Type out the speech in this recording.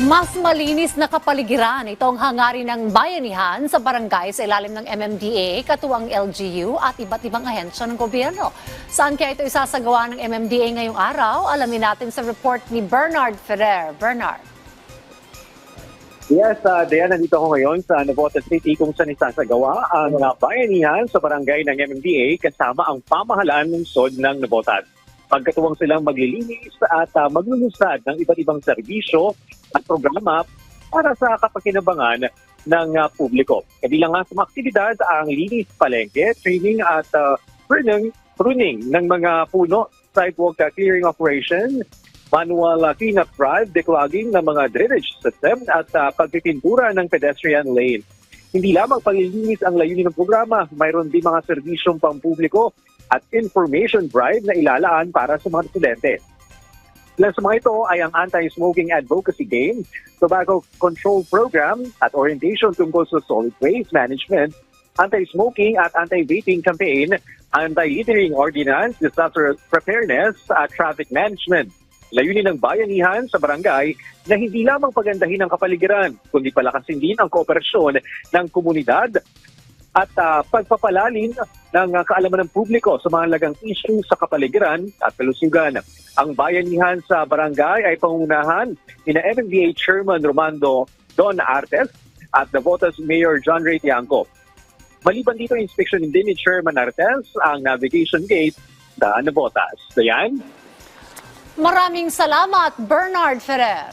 Mas malinis na kapaligiran itong hangarin ng bayanihan sa barangay sa ilalim ng MMDA, katuwang LGU at iba't ibang ahensya ng gobyerno. Saan kaya ito isasagawa ng MMDA ngayong araw? Alamin natin sa report ni Bernard Ferrer. Bernard. Yes, uh, Diana, nandito ako ngayon sa Navotas City kung saan isasagawa ang uh, bayanihan sa barangay ng MMDA kasama ang pamahalaan ng SOD ng Navotas. Pagkatuwang silang maglilinis at uh, maglulusad ng iba't ibang serbisyo at programa para sa kapakinabangan ng uh, publiko. Kabilang nga sa mga aktibidad ang linis palengke, training at uh, pruning, pruning ng mga puno, sidewalk uh, clearing operation, manual uh, cleanup drive, declogging ng mga drainage system at uh, pagpipintura ng pedestrian lane. Hindi lamang paglilinis ang layunin ng programa, mayroon din mga serbisyong pampubliko at information drive na ilalaan para sa mga residente. Ilan sa mga ito ay ang Anti-Smoking Advocacy Game, Tobacco Control Program at orientation tungkol sa solid waste management, anti-smoking at anti-vaping campaign, anti-littering ordinance, disaster preparedness at traffic management. Layunin ng bayanihan sa barangay na hindi lamang pagandahin ang kapaligiran, kundi palakasin din ang kooperasyon ng komunidad at ah, pagpapalalim ng ah, kaalaman ng publiko sa mga lagang issue sa kapaligiran at kalusugan. Ang bayanihan sa barangay ay pangunahan ni na MMDA Chairman Romando Don Artes at Navotas Mayor John Ray Tiangco. Maliban dito inspection din ni Chairman Artes ang navigation gate sa Navotas. Dayan? Maraming salamat, Bernard Ferrer.